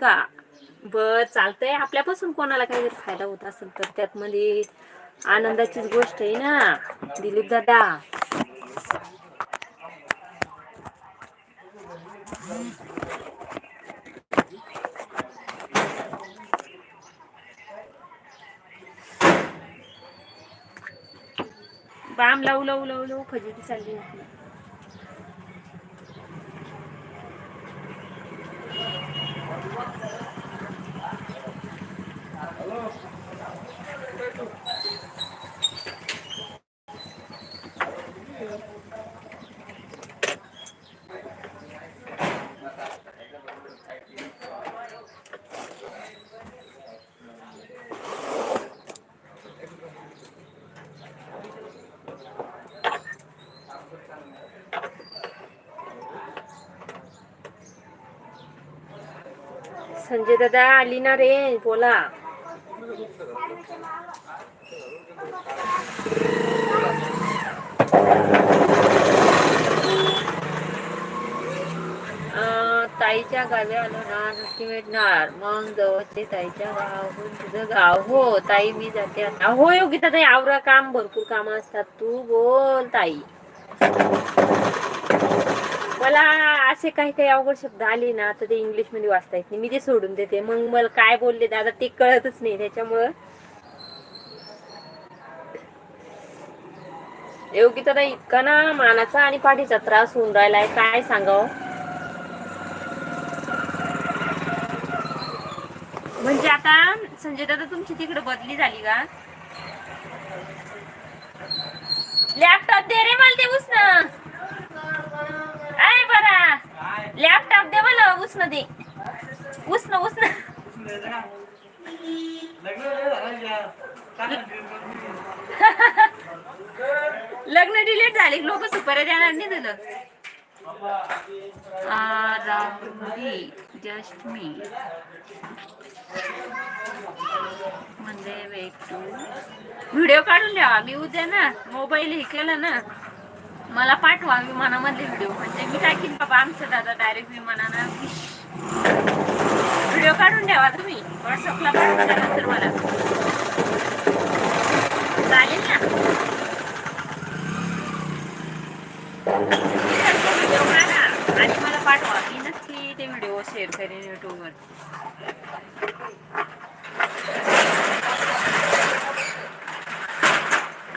का? बर चालतंय. आपल्यापासून कोणाला काही जर फायदा होत असेल तर त्यात मध्ये आनंदाचीच गोष्ट आहे ना दिलीप दादा. बाम लावू लावू लावू लावू फजिती चालली संजय दादा आली ना रे बोला. ताईच्या गावी आलो ना नक्की भेटणार. मग जवळचे ताईच्या गावाहून तुझं गाव. हो ताई मी जाते आता. हो योगिता ताई आवरा काम भरपूर काम असतात. तू बोल ताई. मला असे काही काही अवघड शब्द आले ना तर ते इंग्लिशमध्ये वाचता येत नाही. मी ते सोडून देते मग मला काय बोलले दादा ते कळतच नाही त्याच्यामुळं. योगी तर इतका ना मानाचा आणि पाठीचा त्रास होऊन राहिलाय. काय सांगाव? म्हणजे आता संजय दादा तुमची तिकडे बदली झाली का? लॅपटॉप दे रे मला ते उसन. लॅपटॉप दे मला उष्ण दे. उष्ण उष्ण लग्न डिलीट झाले लोक सुपर देणार नाही तुला. जस्ट मी म्हणजे वेग व्हिडिओ काढून द्यावा मी उद्या ना मोबाईल हे केला ना मला पाठवा विमानामधले व्हिडिओ म्हणजे मी टाकीन बाबा आमचं दादा डायरेक्ट विमानानं व्हिडिओ काढून ठेवा तुम्ही. व्हॉट्सअपला पाठवून द्या नंतर मला. चालेल ना? व्हिडिओ काढा. आणि मला पाठवा. मी नक्की ते व्हिडिओ शेअर करेन युट्यूबवर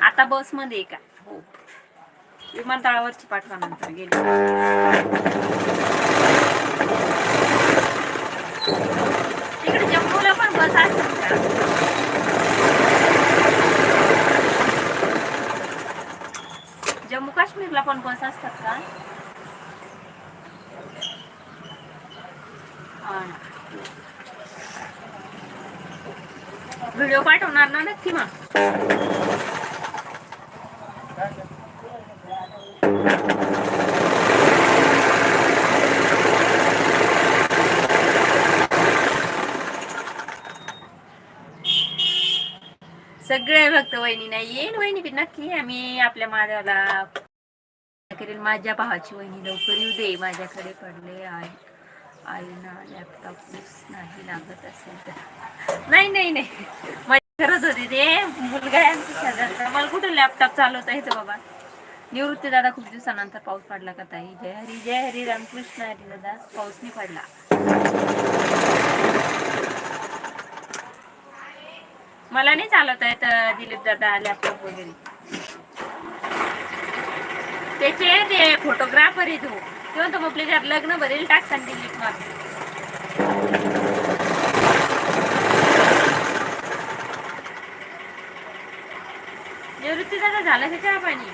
आता बसमध्ये का? हो. विमानतळावरची पाठवा नंतर गेली. तिकडे जम्मूला पण बस असतात जम्मू काश्मीरला पण बस असतात का? हा व्हिडिओ पाठवणार ना नक्की मग? सगळ्या भक्त वहिनी नाही येईन वहिनी बी नक्की आम्ही आपल्या माझ्याला करेल माझ्या भावाची वहिनी लवकर येऊ दे माझ्याकडे पडले आई ना लॅपटॉप नाही लागत असेल तर. नाही नाही नाही. माझी खरंच होती ते मुलगा आहे मला कुठं लॅपटॉप चालवता येतं बाबा? निवृत्ती दादा खूप दिवसानंतर पाऊस पडला का ताई? जय हरी जय हरी रामकृष्ण हरी दादा. पाऊस नाही पडला. मला नाही चालवता येत अं, दिलीप दादा लॅपटॉप वगैरे त्याचे ते फोटोग्राफर आहे तू. किंवा तो आपल्या घरात लग्न बदल टाक सांग दिलीप मला. निवृत्ती दादा झालं का चहा पाणी?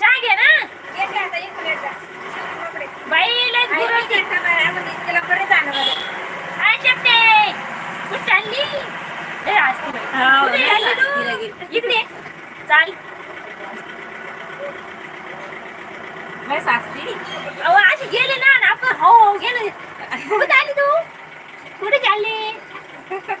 चहा घे ना बाई लयच गुरवते. काय शेपटे? कुठं चालली? ए, असती बाई. कुठे चालली तू? इकडे ये. चाल अहो, अशी गेले ना आणि आपण हो हो गेले. कुठे चालली तू? कुठे चालली?